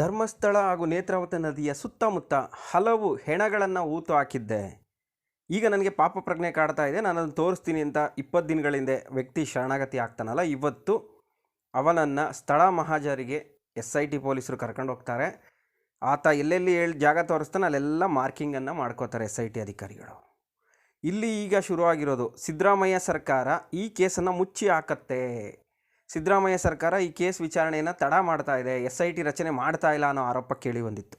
ಧರ್ಮಸ್ಥಳ ಹಾಗೂ ನೇತ್ರಾವತಿ ನದಿಯ ಸುತ್ತಮುತ್ತ ಹಲವು ಹೆಣಗಳನ್ನು ಊತು ಹಾಕಿದ್ದೆ. ಈಗ ನನಗೆ ಪಾಪ ಪ್ರಜ್ಞೆ ಕಾಡ್ತಾ ಇದೆ. ನಾನು ಅದನ್ನು ತೋರಿಸ್ತೀನಿ ಅಂತ ಇಪ್ಪತ್ತು ದಿನಗಳಿಂದ ವ್ಯಕ್ತಿ ಶರಣಾಗತಿ ಆಗ್ತಾನಲ್ಲ, ಇವತ್ತು ಅವನನ್ನು ಸ್ಥಳ ಮಹಾಜರಿಗೆ ಎಸ್ ಐ ಟಿ ಪೊಲೀಸರು ಕರ್ಕೊಂಡು ಹೋಗ್ತಾರೆ. ಆತ ಎಲ್ಲೆಲ್ಲಿ ಹೇಳಿ ಜಾಗ ತೋರಿಸ್ತಾನೆ ಅಲ್ಲೆಲ್ಲ ಮಾರ್ಕಿಂಗನ್ನು ಮಾಡ್ಕೋತಾರೆ ಎಸ್ ಐ ಟಿ ಅಧಿಕಾರಿಗಳು. ಇಲ್ಲಿ ಈಗ ಶುರುವಾಗಿರೋದು ಸಿದ್ದರಾಮಯ್ಯ ಸರ್ಕಾರ ಈ ಕೇಸನ್ನು ಮುಚ್ಚಿ ಹಾಕತ್ತೆ. ಸಿದ್ದರಾಮಯ್ಯ ಸರ್ಕಾರ ಈ ಕೇಸ್ ವಿಚಾರಣೆಯನ್ನು ತಡ ಮಾಡ್ತಾ ಇದೆ, ಎಸ್ ಐ ಟಿ ರಚನೆ ಮಾಡ್ತಾ ಇಲ್ಲ ಅನ್ನೋ ಆರೋಪ ಕೇಳಿ ಬಂದಿತ್ತು.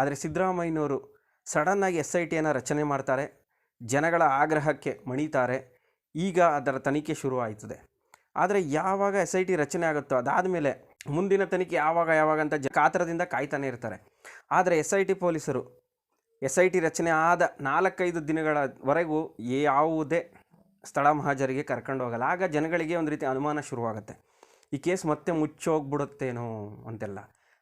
ಆದರೆ ಸಿದ್ದರಾಮಯ್ಯನವರು ಸಡನ್ನಾಗಿ ಎಸ್ ಐ ಟಿಯನ್ನು ರಚನೆ ಮಾಡ್ತಾರೆ, ಜನಗಳ ಆಗ್ರಹಕ್ಕೆ ಮಣಿತಾರೆ, ಈಗ ಅದರ ತನಿಖೆ ಶುರು ಆಯ್ತದೆ. ಆದರೆ ಯಾವಾಗ ಎಸ್ ಐ ಟಿ ರಚನೆ ಆಗುತ್ತೋ ಅದಾದಮೇಲೆ ಮುಂದಿನ ತನಿಖೆ ಯಾವಾಗ ಯಾವಾಗ ಅಂತ ಜ ಕಾತರದಿಂದ ಕಾಯ್ತಾನೆ ಇರ್ತಾರೆ. ಆದರೆ ಎಸ್ ಐ ಟಿ ಪೊಲೀಸರು ಎಸ್ ಐ ಟಿ ರಚನೆ ಆದ ನಾಲ್ಕೈದು ದಿನಗಳವರೆಗೂ ಯಾವುದೇ ಸ್ಥಳ ಮಹಾಜರಿಗೆ ಕರ್ಕೊಂಡು ಹೋಗಲ್ಲ. ಆಗ ಜನಗಳಿಗೆ ಒಂದು ರೀತಿ ಅನುಮಾನ ಶುರುವಾಗುತ್ತೆ. ಈ ಕೇಸ್ ಮತ್ತೆ ಮುಚ್ಚೋಗ್ಬಿಡುತ್ತೇನೋ ಅಂತೆಲ್ಲ.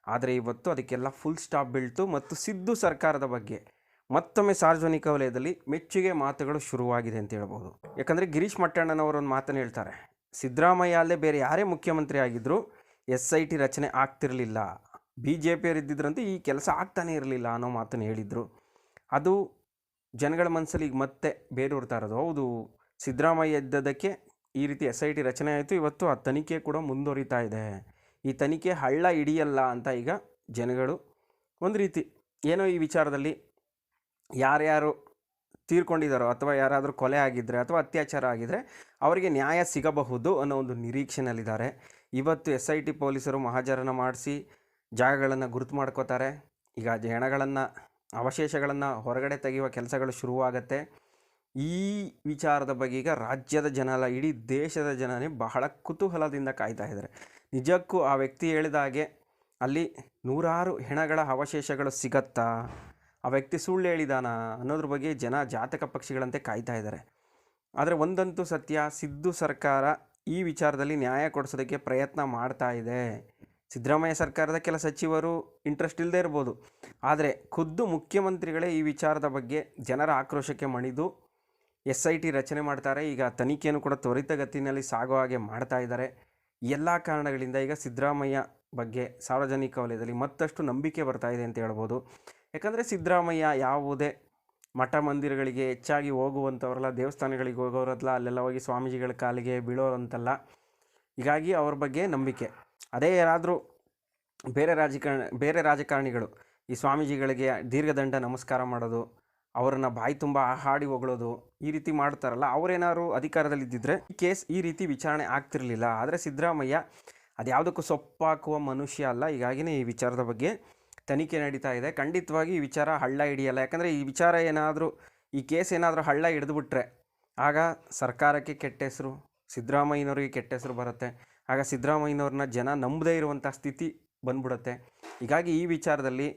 ಆದರೆ ಇವತ್ತು ಅದಕ್ಕೆಲ್ಲ ಫುಲ್ ಸ್ಟಾಪ್ ಬೀಳ್ತು ಮತ್ತು ಸಿದ್ದು ಸರ್ಕಾರದ ಬಗ್ಗೆ ಮತ್ತೊಮ್ಮೆ ಸಾರ್ವಜನಿಕ ವಲಯದಲ್ಲಿ ಮೆಚ್ಚುಗೆ ಮಾತುಗಳು ಶುರುವಾಗಿದೆ ಅಂತ ಹೇಳ್ಬೋದು. ಯಾಕಂದರೆ ಗಿರೀಶ್ ಮಟ್ಟಣ್ಣನವರು ಒಂದು ಮಾತನ್ನು ಹೇಳ್ತಾರೆ. ಸಿದ್ದರಾಮಯ್ಯ ಅಲ್ಲದೆ ಬೇರೆ ಯಾರೇ ಮುಖ್ಯಮಂತ್ರಿ ಆಗಿದ್ದರೂ ಎಸ್ ಐ ಟಿ ರಚನೆ ಆಗ್ತಿರಲಿಲ್ಲ. ಬಿ ಜೆ ಇದ್ದಿದ್ರಂತೆ ಈ ಕೆಲಸ ಆಗ್ತಾನೇ ಇರಲಿಲ್ಲ ಅನ್ನೋ ಮಾತನ್ನು ಹೇಳಿದರು. ಅದು ಜನಗಳ ಮನಸ್ಸಲ್ಲಿ ಈಗ ಮತ್ತೆ ಬೇರೂರ್ತಾ ಇರೋದು. ಹೌದು ಸಿದ್ದರಾಮಯ್ಯ ಇದ್ದದಕ್ಕೆ ಈ ರೀತಿ ಎಸ್ ಐ ಟಿ ರಚನೆ ಆಯಿತು. ಇವತ್ತು ಆ ತನಿಖೆ ಕೂಡ ಮುಂದುವರಿತಾ ಇದೆ. ಈ ತನಿಖೆ ಹಳ್ಳ ಹಿಡಿಯಲ್ಲ ಅಂತ ಈಗ ಜನಗಳು ಒಂದು ರೀತಿ ಏನೋ ಈ ವಿಚಾರದಲ್ಲಿ ಯಾರ್ಯಾರು ತೀರ್ಕೊಂಡಿದ್ದಾರೋ ಅಥವಾ ಯಾರಾದರೂ ಕೊಲೆ ಆಗಿದ್ದರೆ ಅಥವಾ ಅತ್ಯಾಚಾರ ಆಗಿದ್ದರೆ ಅವರಿಗೆ ನ್ಯಾಯ ಸಿಗಬಹುದು ಅನ್ನೋ ಒಂದು ನಿರೀಕ್ಷೆಯಲ್ಲಿದ್ದಾರೆ ಇವತ್ತು ಎಸ್ ಐ ಟಿ ಪೊಲೀಸರು ಮಹಾಜರನ ಮಾಡಿಸಿ ಜಾಗಗಳನ್ನು ಗುರುತು ಮಾಡ್ಕೋತಾರೆ. ಈಗ ಹೆಣಗಳನ್ನು ಅವಶೇಷಗಳನ್ನು ಹೊರಗಡೆ ತೆಗೆಯುವ ಕೆಲಸಗಳು ಶುರುವಾಗತ್ತೆ. ಈ ವಿಚಾರದ ಬಗ್ಗೆ ಈಗ ರಾಜ್ಯದ ಜನ ಅಲ್ಲ ಇಡೀ ದೇಶದ ಜನನೇ ಬಹಳ ಕುತೂಹಲದಿಂದ ಕಾಯ್ತಾ ಇದ್ದಾರೆ. ನಿಜಕ್ಕೂ ಆ ವ್ಯಕ್ತಿ ಹೇಳಿದ ಹಾಗೆ ಅಲ್ಲಿ ನೂರಾರು ಹೆಣಗಳ ಅವಶೇಷಗಳು ಸಿಗತ್ತಾ? ಆ ವ್ಯಕ್ತಿ ಸುಳ್ಳು ಹೇಳಿದಾನ? ಅನ್ನೋದ್ರ ಬಗ್ಗೆ ಜನ ಜಾತಕ ಪಕ್ಷಿಗಳಂತೆ ಕಾಯ್ತಾ ಇದ್ದಾರೆ. ಆದರೆ ಒಂದಂತೂ ಸತ್ಯ, ಸಿದ್ದು ಸರ್ಕಾರ ಈ ವಿಚಾರದಲ್ಲಿ ನ್ಯಾಯ ಕೊಡಿಸೋದಕ್ಕೆ ಪ್ರಯತ್ನ ಮಾಡ್ತಾ ಇದೆ. ಸಿದ್ದರಾಮಯ್ಯ ಸರ್ಕಾರದ ಕೆಲ ಸಚಿವರು ಇಂಟ್ರೆಸ್ಟ್ ಇಲ್ಲದೆ ಇರ್ಬೋದು. ಆದರೆ ಖುದ್ದು ಮುಖ್ಯಮಂತ್ರಿಗಳೇ ಈ ವಿಚಾರದ ಬಗ್ಗೆ ಜನರ ಆಕ್ರೋಶಕ್ಕೆ ಮಣಿದು ಎಸ್ ಐ ಟಿ ರಚನೆ ಮಾಡ್ತಾರೆ. ಈಗ ತನಿಖೆಯನ್ನು ಕೂಡ ತ್ವರಿತಗತಿನಲ್ಲಿ ಸಾಗೋ ಹಾಗೆ ಮಾಡ್ತಾ ಇದ್ದಾರೆ. ಎಲ್ಲ ಕಾರಣಗಳಿಂದ ಈಗ ಸಿದ್ದರಾಮಯ್ಯ ಬಗ್ಗೆ ಸಾರ್ವಜನಿಕ ವಲಯದಲ್ಲಿ ಮತ್ತಷ್ಟು ನಂಬಿಕೆ ಬರ್ತಾ ಇದೆ ಅಂತ ಹೇಳ್ಬೋದು. ಯಾಕಂದರೆ ಸಿದ್ದರಾಮಯ್ಯ ಯಾವುದೇ ಮಠ ಮಂದಿರಗಳಿಗೆ ಹೆಚ್ಚಾಗಿ ಹೋಗುವಂಥವ್ರಲ್ಲ ದೇವಸ್ಥಾನಗಳಿಗೆ ಹೋಗೋರಲ್ಲ, ಅಲ್ಲೆಲ್ಲ ಹೋಗಿ ಸ್ವಾಮೀಜಿಗಳ ಕಾಲಿಗೆ ಬೀಳೋರಂತಲ್ಲ. ಹೀಗಾಗಿ ಅವ್ರ ಬಗ್ಗೆ ನಂಬಿಕೆ. ಅದೇ ಯಾರಾದರೂ ಬೇರೆ ರಾಜಕಾರಣ, ಬೇರೆ ರಾಜಕಾರಣಿಗಳು ಈ ಸ್ವಾಮೀಜಿಗಳಿಗೆ ದೀರ್ಘದಂಡ ನಮಸ್ಕಾರ ಮಾಡೋದು ಅವರನ್ನು ಬಾಯಿ ತುಂಬ ಹಾಡಿ ಹೊಗಳೋದು ಈ ರೀತಿ ಮಾಡ್ತಾರಲ್ಲ, ಅವರೇನಾದ್ರು ಅಧಿಕಾರದಲ್ಲಿದ್ದಿದ್ರೆ ಈ ಕೇಸ್ ಈ ರೀತಿ ವಿಚಾರಣೆ ಆಗ್ತಿರಲಿಲ್ಲ. ಆದರೆ ಸಿದ್ದರಾಮಯ್ಯ ಅದ್ಯಾವುದಕ್ಕೂ ಸೊಪ್ಪಾಕುವ ಮನುಷ್ಯ ಅಲ್ಲ. ಹೀಗಾಗಿನೇ ಈ ವಿಚಾರದ ಬಗ್ಗೆ ತನಿಖೆ ನಡೀತಾ ಇದೆ. ಖಂಡಿತವಾಗಿ ಈ ವಿಚಾರ ಹಳ್ಳ ಹಿಡಿಯಲ್ಲ. ಯಾಕಂದರೆ ಈ ವಿಚಾರ ಏನಾದರೂ, ಈ ಕೇಸ್ ಏನಾದರೂ ಹಳ್ಳ ಹಿಡಿದುಬಿಟ್ರೆ ಆಗ ಸರ್ಕಾರಕ್ಕೆ ಕೆಟ್ಟ ಹೆಸರು, ಸಿದ್ದರಾಮಯ್ಯನವ್ರಿಗೆ ಕೆಟ್ಟ ಹೆಸರು ಬರುತ್ತೆ. ಆಗ ಸಿದ್ದರಾಮಯ್ಯನವ್ರನ್ನ ಜನ ನಂಬದೇ ಇರುವಂಥ ಸ್ಥಿತಿ ಬಂದ್ಬಿಡುತ್ತೆ. ಹೀಗಾಗಿ ಈ ವಿಚಾರದಲ್ಲಿ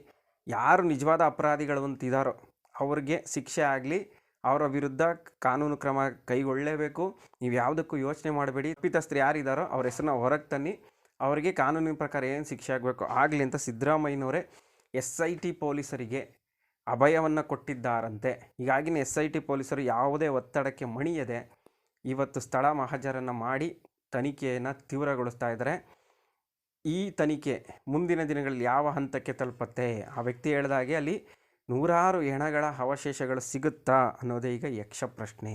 ಯಾರು ನಿಜವಾದ ಅಪರಾಧಿಗಳು ಅಂತಿದ್ದಾರೋ ಅವ್ರಿಗೆ ಶಿಕ್ಷೆ ಆಗಲಿ, ಅವರ ವಿರುದ್ಧ ಕಾನೂನು ಕ್ರಮ ಕೈಗೊಳ್ಳಲೇಬೇಕು. ನೀವು ಯಾವುದಕ್ಕೂ ಯೋಚನೆ ಮಾಡಬೇಡಿ. ತಪ್ಪಿತಸ್ಥರು ಯಾರಿದ್ದಾರೋ ಅವ್ರ ಹೆಸರನ್ನ ಹೊರಗೆ ತನ್ನಿ, ಅವರಿಗೆ ಕಾನೂನಿನ ಪ್ರಕಾರ ಏನು ಶಿಕ್ಷೆ ಆಗಬೇಕು ಆಗಲಿ ಅಂತ ಸಿದ್ದರಾಮಯ್ಯನವರೇ ಎಸ್ ಐ ಟಿ ಪೊಲೀಸರಿಗೆ ಅಭಯವನ್ನು ಕೊಟ್ಟಿದ್ದಾರಂತೆ. ಹೀಗಾಗಿನೇ ಎಸ್ ಐ ಟಿ ಪೊಲೀಸರು ಯಾವುದೇ ಒತ್ತಡಕ್ಕೆ ಮಣಿಯದೆ ಇವತ್ತು ಸ್ಥಳ ಮಹಾಜರನ್ನು ಮಾಡಿ ತನಿಖೆಯನ್ನು ತೀವ್ರಗೊಳಿಸ್ತಾ ಇದ್ದಾರೆ. ಈ ತನಿಖೆ ಮುಂದಿನ ದಿನಗಳಲ್ಲಿ ಯಾವ ಹಂತಕ್ಕೆ ತಲುಪತ್ತೆ? ಆ ವ್ಯಕ್ತಿ ಹೇಳಿದಾಗೆ ಅಲ್ಲಿ ನೂರಾರು ಹೆಣಗಳ ಅವಶೇಷಗಳು ಸಿಗುತ್ತಾ ಅನ್ನೋದೇ ಈಗ ಯಕ್ಷ ಪ್ರಶ್ನೆ